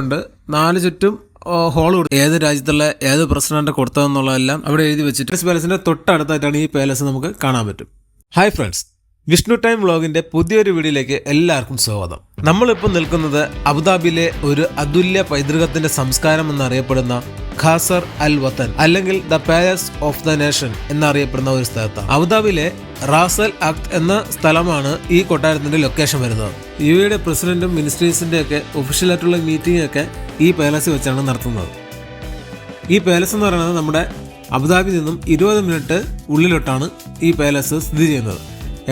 ഉണ്ട്. നാല് ചുറ്റും ഹോൾ ഏത് രാജ്യത്തുള്ള ഏത് പ്രസിഡന്റ് കൊടുത്തതെന്നുള്ളതെല്ലാം അവിടെ എഴുതി വെച്ചിട്ട് പാലസിന്റെ തൊട്ടടുത്തായിട്ടാണ് ഈ പാലസ് നമുക്ക് കാണാൻ പറ്റും. ഹായ് ഫ്രണ്ട്സ് വിഷ്ണു ടൈം വ്ളോഗിന്റെ പുതിയൊരു വീഡിയോയിലേക്ക് എല്ലാവർക്കും സ്വാഗതം. നമ്മളിപ്പോൾ നിൽക്കുന്നത് അബുദാബിയിലെ ഒരു അതുല്യ പൈതൃകത്തിന്റെ സംസ്കാരം എന്നറിയപ്പെടുന്ന ഖാസർ അൽ വത്തൻ അല്ലെങ്കിൽ the palace of the nation എന്നറിയപ്പെടുന്ന ഒരു സ്ഥലത്താണ്. അബുദാബിയിലെ റാസൽ അക്ത് എന്ന സ്ഥലമാണ് ഈ കൊട്ടാരത്തിന്റെ ലൊക്കേഷൻ വരുന്നത്. യു എയുടെ പ്രസിഡന്റും മിനിസ്ട്രീസിന്റെ ഒക്കെ ഒഫീഷ്യലായിട്ടുള്ള മീറ്റിംഗ് ഒക്കെ ഈ പാലസിൽ വെച്ചാണ് നടത്തുന്നത്. ഈ പാലസ് എന്ന് പറയുന്നത് നമ്മുടെ അബുദാബിയിൽ നിന്നും ഇരുപത് മിനിറ്റ് ഉള്ളിലോട്ടാണ് ഈ പാലസ് സ്ഥിതി ചെയ്യുന്നത്.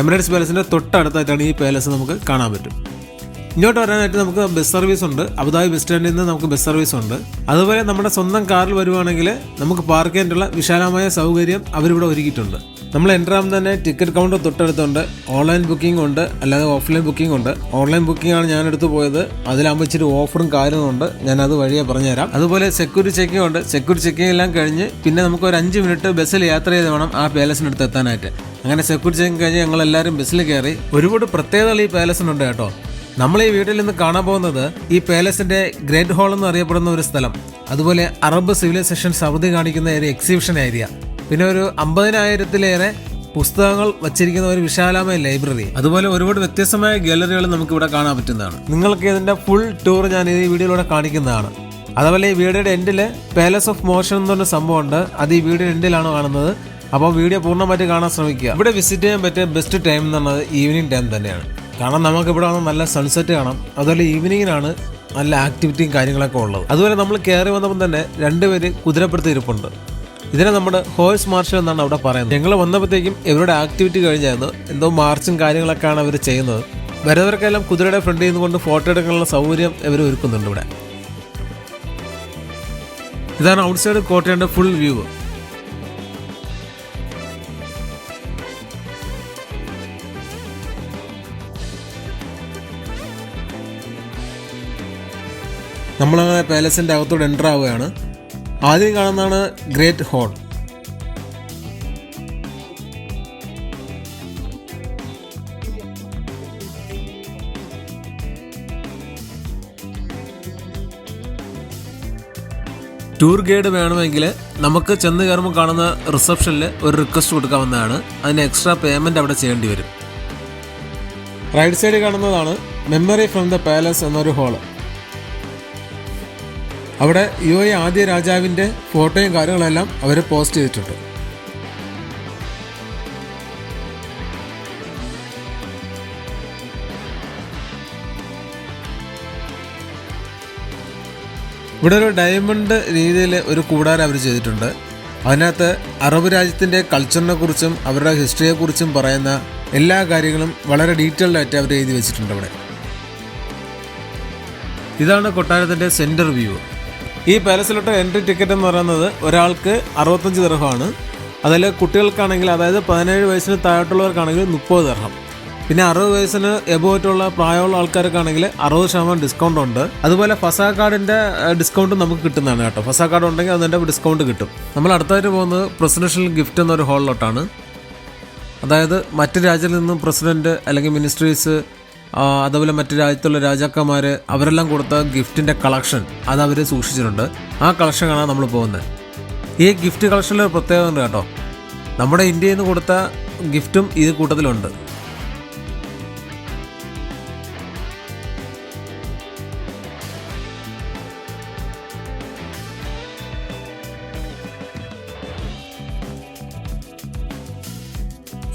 എമിറേറ്റ്സ് പാലസിന്റെ തൊട്ടടുത്തായിട്ടാണ് ഈ പാലസ് നമുക്ക് കാണാൻ പറ്റും. ഇങ്ങോട്ട് വരാനായിട്ട് നമുക്ക് ബസ് സർവീസ് ഉണ്ട്. അബുദാബി ബസ് സ്റ്റാൻഡിൽ നിന്ന് നമുക്ക് ബസ് സർവീസ് ഉണ്ട്. അതുപോലെ നമ്മുടെ സ്വന്തം കാറിൽ വരുവാണെങ്കിൽ നമുക്ക് പാർക്ക് ചെയ്യാനുള്ള വിശാലമായ സൗകര്യം അവരിവിടെ ഒരുക്കിയിട്ടുണ്ട്. നമ്മൾ എന്റർ ആകുമ്പോൾ തന്നെ ടിക്കറ്റ് കൗണ്ടർ തൊട്ടടുത്തുണ്ട്. ഓൺലൈൻ ബുക്കിംഗ് ഉണ്ട്. അല്ലാതെ ഓഫ്ലൈൻ ബുക്കിംഗ് ഉണ്ട്. ഓൺലൈൻ ബുക്കിംഗ് ആണ് ഞാൻ എടുത്തു പോയത്. അതിലാകുമ്പോൾ ഇച്ചിരി ഓഫറും കാര്യങ്ങളുണ്ട് ഞാൻ അത് വഴിയെ പറഞ്ഞുതരാം. അതുപോലെ സെക്യൂരിറ്റി ചെക്കിംഗ് ഉണ്ട്. സെക്യൂരിറ്റി ചെക്കിംഗ് എല്ലാം കഴിഞ്ഞ് പിന്നെ നമുക്ക് ഒരു അഞ്ച് മിനിറ്റ് ബസ്സിൽ യാത്ര ചെയ്ത് വേണം ആ പാലസിനടുത്ത് എത്താനായിട്ട്. അങ്ങനെ സെക്യൂരിറ്റി ചെക്കിംഗ് കഴിഞ്ഞ് ഞങ്ങൾ എല്ലാവരും ബസ്സിൽ കയറി ഒരുപാട് പ്രത്യേകതകൾ ഈ പാലസിനുണ്ട് കേട്ടോ. നമ്മൾ ഈ വീട്ടിൽ നിന്ന് കാണാൻ പോകുന്നത് ഈ പാലസിന്റെ ഗ്രേറ്റ് ഹാൾ എന്ന് അറിയപ്പെടുന്ന ഒരു സ്ഥലം. അതുപോലെ അറബ് സിവിലൈസേഷൻ സമൃദ്ധി കാണിക്കുന്ന ഒരു എക്സിബിഷൻ ഏരിയ. പിന്നെ ഒരു അമ്പതിനായിരത്തിലേറെ പുസ്തകങ്ങൾ വച്ചിരിക്കുന്ന ഒരു വിശാലമായ ലൈബ്രറി. അതുപോലെ ഒരുപാട് വ്യത്യസ്തമായ ഗാലറികൾ നമുക്ക് ഇവിടെ കാണാൻ പറ്റുന്നതാണ്. നിങ്ങൾക്ക് ഇതിന്റെ ഫുൾ ടൂർ ഞാൻ ഈ വീഡിയോയിലൂടെ കാണിക്കുന്നതാണ്. അതുപോലെ ഈ വീഡിയോയുടെ എൻഡിൽ പാലസ് ഓഫ് മോഷൻ എന്ന് പറഞ്ഞ സംഭവമുണ്ട് അത് ഈ വീഡിയോ എൻഡിലാണ് കാണുന്നത്. അപ്പോൾ വീഡിയോ പൂർണമായിട്ട് കാണാൻ ശ്രമിക്കുക. ഇവിടെ വിസിറ്റ് ചെയ്യാൻ പറ്റിയ ബെസ്റ്റ് ടൈം എന്ന് പറഞ്ഞത് ഈവനിങ് ടൈം തന്നെയാണ്. കാരണം നമുക്ക് ഇവിടെ നല്ല സൺസെറ്റ് കാണാം. അതുപോലെ ഈവനിങ്ങിനാണ് നല്ല ആക്ടിവിറ്റിയും കാര്യങ്ങളൊക്കെ ഉള്ളത്. അതുപോലെ നമ്മൾ കയറി വന്നപ്പോൾ തന്നെ രണ്ടുപേര് കുതിരപ്പുറത്ത് ഇരിപ്പുണ്ട്. ഇതിനെ നമ്മുടെ ഹോഴ്സ് മാർഷൽ എന്നാണ് അവിടെ പറയുന്നത്. ഞങ്ങൾ വന്നപ്പോഴത്തേക്കും ഇവരുടെ ആക്ടിവിറ്റി കഴിഞ്ഞായിരുന്നു. എന്തോ മാർച്ചും കാര്യങ്ങളൊക്കെയാണ് അവർ ചെയ്യുന്നത്. വരുന്നവർക്കെല്ലാം കുതിരയുടെ ഫ്രണ്ടിൽ നിന്നുകൊണ്ട് ഫോട്ടോ എടുക്കാനുള്ള സൗകര്യം ഇവർ ഒരുക്കുന്നുണ്ട് ഇവിടെ. ഇതാണ് ഔട്ട്സൈഡ് കോട്ടയുടെ ഫുൾ വ്യൂ നമ്മളങ്ങനെ പാലസിന്റെ അകത്തോട് എന്റർ ആവുകയാണ്. ആദ്യം കാണുന്നതാണ് ഗ്രേറ്റ് ഹോൾ ടൂർ ഗൈഡ് വേണമെങ്കിൽ നമുക്ക് ചെന്ന് കയറുമ്പോൾ കാണുന്ന റിസപ്ഷനിൽ ഒരു റിക്വസ്റ്റ് കൊടുക്കാവുന്നതാണ് അതിന് എക്സ്ട്രാ പേയ്മെന്റ് അവിടെ ചെയ്യേണ്ടി വരും. റൈറ്റ് സൈഡിൽ കാണുന്നതാണ് മെമ്മറി ഫ്രം ദ പാലസ് എന്നൊരു ഹോൾ അവിടെ യു എ ആദ്യ രാജാവിന്റെ ഫോട്ടോയും കാര്യങ്ങളെല്ലാം അവർ പോസ്റ്റ് ചെയ്തിട്ടുണ്ട്. ഇവിടെ ഒരു ഡയമണ്ട് രീതിയിൽ ഒരു കൂടാരം അവർ ചെയ്തിട്ടുണ്ട്. അതിനകത്ത് അറബ് രാജ്യത്തിന്റെ കൾച്ചറിനെ കുറിച്ചും അവരുടെ ഹിസ്റ്ററിയെക്കുറിച്ചും പറയുന്ന എല്ലാ കാര്യങ്ങളും വളരെ ഡീറ്റെയിൽഡ് ആയിട്ട് അവർ എഴുതി വെച്ചിട്ടുണ്ട് അവിടെ ഇതാണ് കൊട്ടാരത്തിന്റെ സെന്റർ വ്യൂ ഈ പാലസിലോട്ട് എൻട്രി ടിക്കറ്റ് എന്ന് പറയുന്നത് ഒരാൾക്ക് അറുപത്തഞ്ച് ദർഹമാണ്. അതിൽ കുട്ടികൾക്കാണെങ്കിൽ അതായത് പതിനേഴ് വയസ്സിന് താഴോട്ടുള്ളവർക്കാണെങ്കിൽ മുപ്പത് ദർഹം. പിന്നെ അറുപത് വയസ്സിന് എബോറ്റുള്ള പ്രായമുള്ള ആൾക്കാർക്കാണെങ്കിൽ അറുപത് ശതമാനം ഡിസ്കൗണ്ട് ഉണ്ട്. അതുപോലെ ഫസാ കാർഡിന്റെ ഡിസ്കൗണ്ട് നമുക്ക് കിട്ടുന്നതാണ് കേട്ടോ. ഫസാ കാർഡ് ഉണ്ടെങ്കിൽ അതിന്റെ ഡിസ്കൗണ്ട് കിട്ടും. നമ്മൾ അടുത്തായിട്ട് പോകുന്നത് പ്രസിഡൻഷ്യൽ ഗിഫ്റ്റ് എന്നൊരു ഹാളിലോട്ടാണ്. അതായത് മറ്റ് രാജ്യങ്ങളിൽ നിന്നും പ്രസിഡന്റ് അല്ലെങ്കിൽ മിനിസ്ട്രീസ് അതുപോലെ മറ്റു രാജ്യത്തുള്ള രാജാക്കന്മാർ അവരെല്ലാം കൊടുത്ത ഗിഫ്റ്റിന്റെ കളക്ഷൻ അത് അവർ സൂക്ഷിച്ചിട്ടുണ്ട്. ആ കളക്ഷൻ കാണാൻ നമ്മൾ പോകുന്നത്. ഈ ഗിഫ്റ്റ് കളക്ഷനിൽ പ്രത്യേകത ഉണ്ട് കേട്ടോ. നമ്മുടെ ഇന്ത്യയിൽ നിന്ന് കൊടുത്ത ഗിഫ്റ്റും ഇത് കൂട്ടത്തിലുണ്ട്.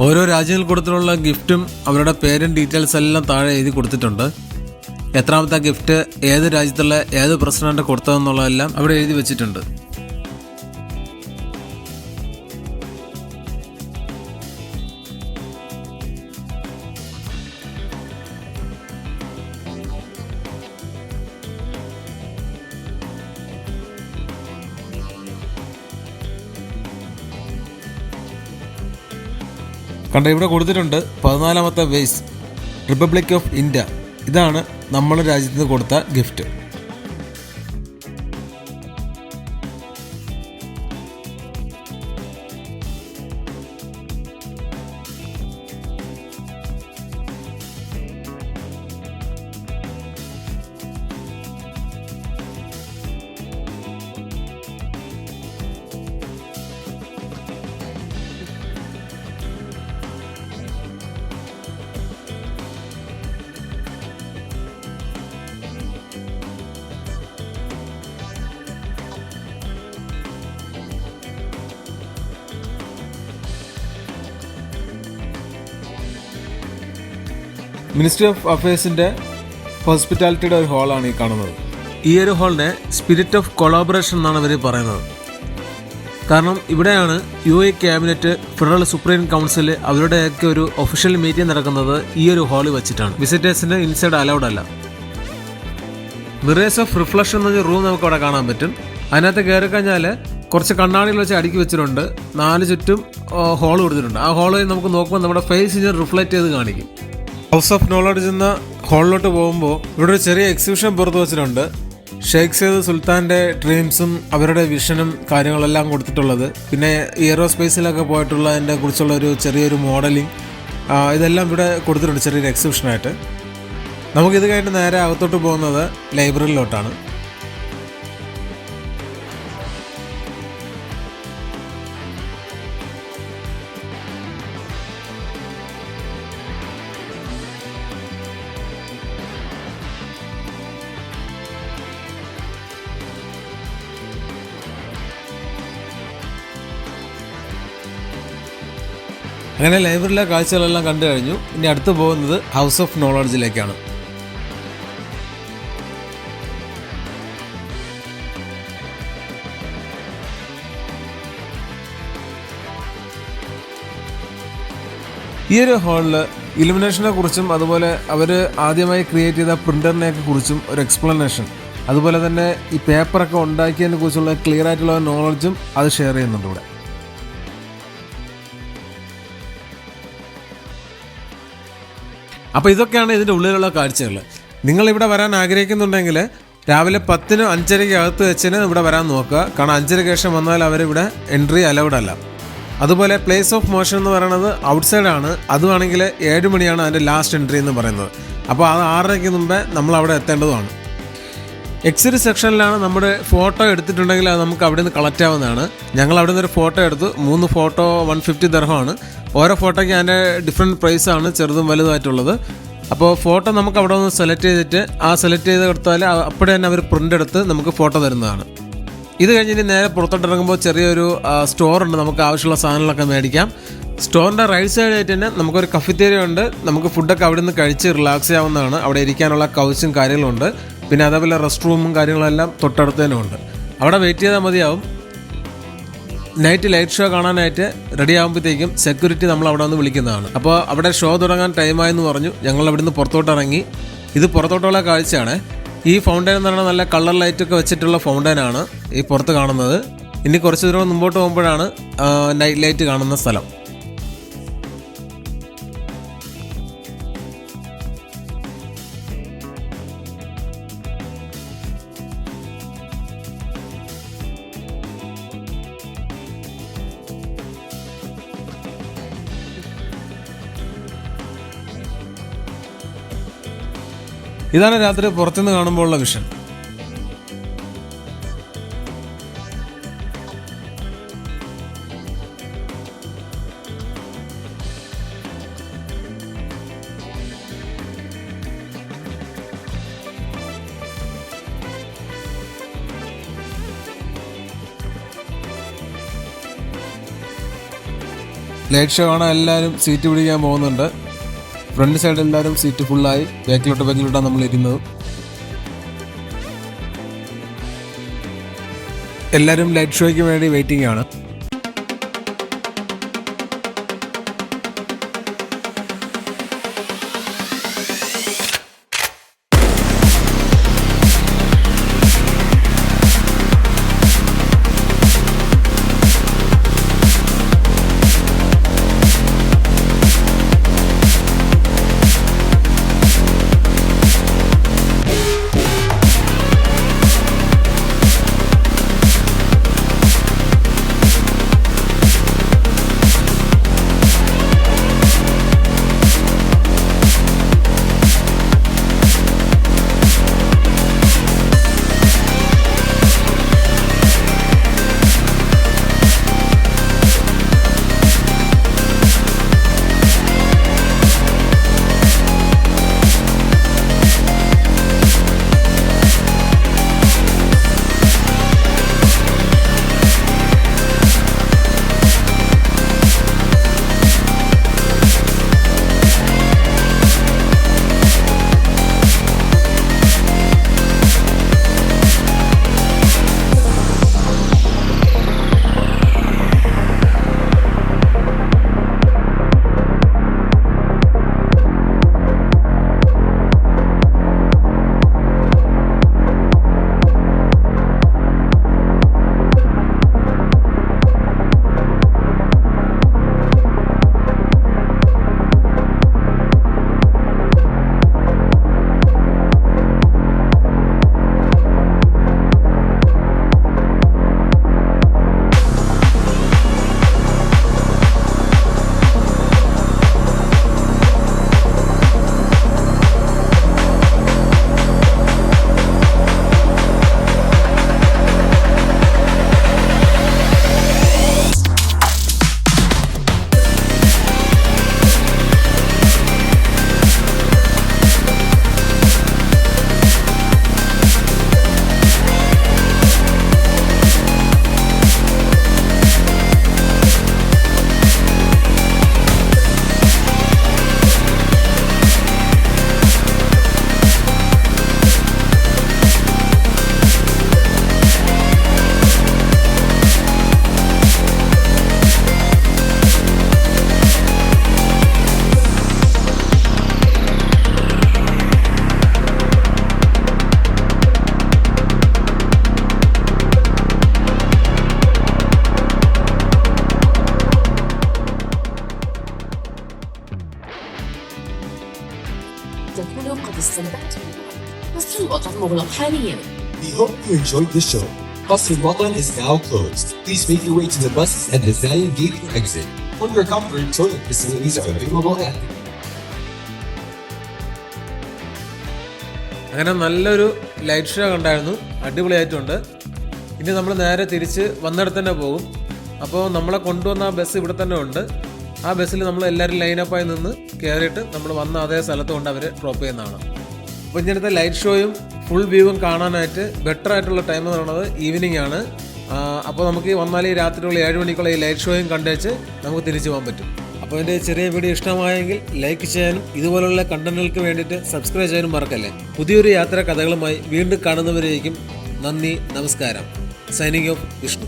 ഓരോ രാജ്യങ്ങൾ കൊടുത്തിട്ടുള്ള ഗിഫ്റ്റും അവരുടെ പേരും ഡീറ്റെയിൽസ് എല്ലാം താഴെ എഴുതി കൊടുത്തിട്ടുണ്ട്. എത്രാമത്തെ ഗിഫ്റ്റ് ഏത് രാജ്യത്തുള്ള ഏത് പ്രസിഡന്റ് കൊടുത്തതെന്നുള്ളതെല്ലാം അവിടെ എഴുതി വെച്ചിട്ടുണ്ട്. കണ്ട ഇവിടെ കൊടുത്തിട്ടുണ്ട് പതിനാലാമത്തെ വേസ് റിപ്പബ്ലിക് ഓഫ് ഇന്ത്യ ഇതാണ് നമ്മുടെ രാജ്യത്ത് കൊടുത്ത ഗിഫ്റ്റ് മിനിസ്ട്രി ഓഫ് അഫയേഴ്സിന്റെ ഹോസ്പിറ്റാലിറ്റിയുടെ ഒരു ഹാളാണ് ഈ കാണുന്നത്. ഈ ഒരു ഹാളിനെ സ്പിരിറ്റ് ഓഫ് കൊളാബറേഷൻ എന്നാണ് ഇവർ പറയുന്നത്. കാരണം ഇവിടെയാണ് U A cabinet federal supreme council അവരുടെയൊക്കെ ഒരു ഒഫീഷ്യൽ മീറ്റിംഗ് നടക്കുന്നത് ഈ ഒരു ഹാളിൽ വെച്ചിട്ടാണ്. വിസിറ്റേഴ്സിന് ഇൻസൈഡ് അലൗഡ് അല്ല. മിറേഴ്സ് ഓഫ് റിഫ്ലക്ഷൻ എന്നൊരു റൂം നമുക്ക് അവിടെ കാണാൻ പറ്റും. അതിനകത്ത് കയറി കഴിഞ്ഞാൽ കുറച്ച് കണ്ണാടികൾ വെച്ച് അടുക്കി വെച്ചിട്ടുണ്ട്. നാല് ചുറ്റും ഹോൾ കൊടുത്തിട്ടുണ്ട്. ആ ഹോളിൽ നമുക്ക് നോക്കുമ്പോൾ നമ്മുടെ ഫേസ് ഇങ്ങനെ റിഫ്ലക്റ്റ് ചെയ്ത് കാണിക്കും. ഹൗസ് ഓഫ് നോളജ് എന്ന ഹാളിലോട്ട് പോകുമ്പോൾ ഇവിടെ ഒരു ചെറിയ എക്സിബിഷൻ പുറത്ത് വച്ചിട്ടുണ്ട്. ഷെയ്ഖ് സെയ്ദ് സുൽത്താന്റെ ഡ്രീംസും അവരുടെ വിഷനും കാര്യങ്ങളെല്ലാം കൊടുത്തിട്ടുള്ളത്. പിന്നെ എയറോസ്പേസിലൊക്കെ പോയിട്ടുള്ളതിന്റെ കുറിച്ചുള്ള ഒരു ചെറിയൊരു മോഡലിംഗ് ഇതെല്ലാം ഇവിടെ കൊടുത്തിട്ടുണ്ട് ചെറിയൊരു എക്സിബിഷനായിട്ട് നമുക്കിത് കഴിഞ്ഞ് നേരെ അകത്തോട്ട് പോകുന്നത് ലൈബ്രറിയിലോട്ടാണ് അങ്ങനെ ലൈബ്രറിയിലെ കാഴ്ചകളെല്ലാം കണ്ടു കഴിഞ്ഞു. ഇനി അടുത്ത് പോകുന്നത് ഹൗസ് ഓഫ് നോളജിലേക്കാണ് ഈ ഒരു ഹാളിൽ ഇലുമിനേഷനെ കുറിച്ചും അതുപോലെ അവർ ആദ്യമായി ക്രിയേറ്റ് ചെയ്ത പ്രിന്ററിനെയൊക്കെ കുറിച്ചും ഒരു എക്സ്പ്ലനേഷൻ. അതുപോലെ തന്നെ ഈ പേപ്പറൊക്കെ ഉണ്ടാക്കിയതിനെ കുറിച്ചുള്ള ക്ലിയർ ആയിട്ടുള്ള നോളജും അത് ഷെയർ ചെയ്യുന്നുണ്ട് ഇവിടെ. അപ്പോൾ ഇതൊക്കെയാണ് ഇതിന്റെ ഉള്ളിലുള്ള കാഴ്ചകൾ. നിങ്ങൾ ഇവിടെ വരാൻ ആഗ്രഹിക്കുന്നുണ്ടെങ്കിൽ രാവിലെ പത്തിന് അഞ്ചരയ്ക്ക് അകത്ത് വെച്ചിന് ഇവിടെ വരാൻ നോക്കുക. കാരണം അഞ്ചരയ്ക്ക് ശേഷം വന്നാൽ അവരിവിടെ എൻട്രി അലൗഡ് അല്ല. അതുപോലെ പ്ലേസ് ഓഫ് മോഷൻ എന്ന് പറയുന്നത് ഔട്ട്സൈഡ് ആണ്. അതുവാണെങ്കിൽ ഏഴ് മണിയാണ് അതിന്റെ ലാസ്റ്റ് എൻട്രി എന്ന് പറയുന്നത്. അപ്പോൾ അത് ആറരയ്ക്ക് മുമ്പേ നമ്മൾ അവിടെ എത്തേണ്ടതുമാണ്. എക്സിറ്റ് സെക്ഷനിലാണ് നമ്മുടെ ഫോട്ടോ എടുത്തിട്ടുണ്ടെങ്കിൽ അത് നമുക്ക് അവിടെ നിന്ന് കളക്ട് ആവുന്നതാണ്. ഞങ്ങൾ അവിടെ നിന്ന് ഒരു ഫോട്ടോ എടുത്തു. മൂന്ന് ഫോട്ടോ വൺ ഫിഫ്റ്റി ദർഹമാണ്. ഓരോ ഫോട്ടോയ്ക്ക് അതിന്റെ ഡിഫറെന്റ് പ്രൈസാണ് ചെറുതും വലുതായിട്ടുള്ളത് അപ്പോൾ ഫോട്ടോ നമുക്ക് അവിടെ നിന്ന് സെലക്ട് ചെയ്തിട്ട് ആ സെലക്ട് ചെയ്ത് കൊടുത്താൽ അപ്പോഴേ തന്നെ അവർ പ്രിന്റ് എടുത്ത് നമുക്ക് ഫോട്ടോ തരുന്നതാണ്. ഇത് കഴിഞ്ഞിട്ട് നേരെ പുറത്തോട്ട് ഇറങ്ങുമ്പോൾ ചെറിയൊരു സ്റ്റോർ ഉണ്ട്. നമുക്ക് ആവശ്യമുള്ള സാധനങ്ങളൊക്കെ മേടിക്കാം. സ്റ്റോറിന്റെ റൈറ്റ് സൈഡായിട്ട് തന്നെ നമുക്കൊരു കഫിത്തേരിയ ഉണ്ട്. നമുക്ക് ഫുഡൊക്കെ അവിടെ നിന്ന് കഴിച്ച് റിലാക്സ് ചെയ്യാവുന്നതാണ്. അവിടെ ഇരിക്കാനുള്ള കൗച്ചും കാര്യങ്ങളുണ്ട് പിന്നെ അതേപോലെ റെസ്റ്റ് റൂമും കാര്യങ്ങളെല്ലാം തൊട്ടടുത്ത് തന്നെ ഉണ്ട്. അവിടെ വെയിറ്റ് ചെയ്താൽ മതിയാവും. നൈറ്റ് ലൈറ്റ് ഷോ കാണാനായിട്ട് റെഡി ആകുമ്പോഴത്തേക്കും സെക്യൂരിറ്റി നമ്മൾ അവിടെ വന്ന് വിളിക്കുന്നതാണ്. അപ്പോൾ അവിടെ ഷോ തുടങ്ങാൻ ടൈമായെന്ന് പറഞ്ഞു. ഞങ്ങൾ അവിടുന്ന് പുറത്തോട്ട് ഇറങ്ങി. ഇത് പുറത്തോട്ടുള്ള കാഴ്ചയാണ്. ഈ ഫൗണ്ടൈൻ എന്ന് പറഞ്ഞാൽ നല്ല കളർ ലൈറ്റ് ഒക്കെ വെച്ചിട്ടുള്ള ഫൗണ്ടൈനാണ് ഈ പുറത്ത് കാണുന്നത്. ഇനി കുറച്ച് ദൂരം മുമ്പോട്ട് പോകുമ്പോഴാണ് നൈറ്റ് ലൈറ്റ് കാണുന്ന സ്ഥലം. ഇതാണ് രാത്രി പുറത്തുനിന്ന് കാണുമ്പോഴുള്ള വിഷൻ ലൈറ്റ് ഷോ കാണാൻ എല്ലാവരും സീറ്റ് പിടിക്കാൻ പോകുന്നുണ്ട്. ഫ്രണ്ട് സൈഡ് എല്ലാവരും സീറ്റ് ഫുള്ളായി ബാക്കിലോട്ട് ബാക്കിലോട്ടാണ് നമ്മൾ ഇരുന്നത് എല്ലാവരും ലൈറ്റ് ഷോയ്ക്ക് വേണ്ടി വെയിറ്റിംഗ് ആണ്. Boston الوطن مغلق حاليا. We hope you enjoyed the show. Qasr al-Watan is now closed. Please make your way to the buses at the Stallion Gate for exit. Under your comfort, toilet facilities are available at അങ്ങനെ നല്ലൊരു light show കണ്ടായിരുന്നു അടിപൊളിയായിട്ടുണ്ട് ഇനി നമ്മൾ നേരെ തിരിച്ച് വന്നിടത്ത് തന്നെ പോകും അപ്പോൾ നമ്മളെ കൊണ്ടുവന്ന ആ ബസ് ഇവിടെ തന്നെ ഉണ്ട് ആ ബസ്സിൽ നമ്മൾ എല്ലാവരും ലൈനപ്പായി നിന്ന് കയറിയിട്ട് നമ്മൾ വന്ന അതേ സ്ഥലത്ത് കൊണ്ട് അവർ ഡ്രോപ്പ് ചെയ്യുന്നതാണ്. അപ്പോൾ ഇങ്ങനത്തെ ലൈറ്റ് ഷോയും ഫുൾ വ്യൂവും കാണാനായിട്ട് ബെറ്റർ ആയിട്ടുള്ള ടൈം എന്ന് പറയുന്നത് ഈവനിങ് ആണ്. അപ്പോൾ നമുക്ക് വന്നാൽ ഈ രാത്രിയുള്ള ഏഴ് മണിക്കുള്ള ഈ ലൈറ്റ് ഷോയും കണ്ടേച്ച് നമുക്ക് തിരിച്ചു പോകാൻ പറ്റും. അപ്പോൾ എന്റെ ചെറിയ വീഡിയോ ഇഷ്ടമായെങ്കിൽ ലൈക്ക് ചെയ്യാനും ഇതുപോലുള്ള കണ്ടന്റുകൾക്ക് വേണ്ടിയിട്ട് സബ്സ്ക്രൈബ് ചെയ്യാനും മറക്കല്ലേ? പുതിയൊരു യാത്രാ കഥകളുമായി വീണ്ടും കാണുന്നവരേക്കും നന്ദി നമസ്കാരം. Signing off Vishnu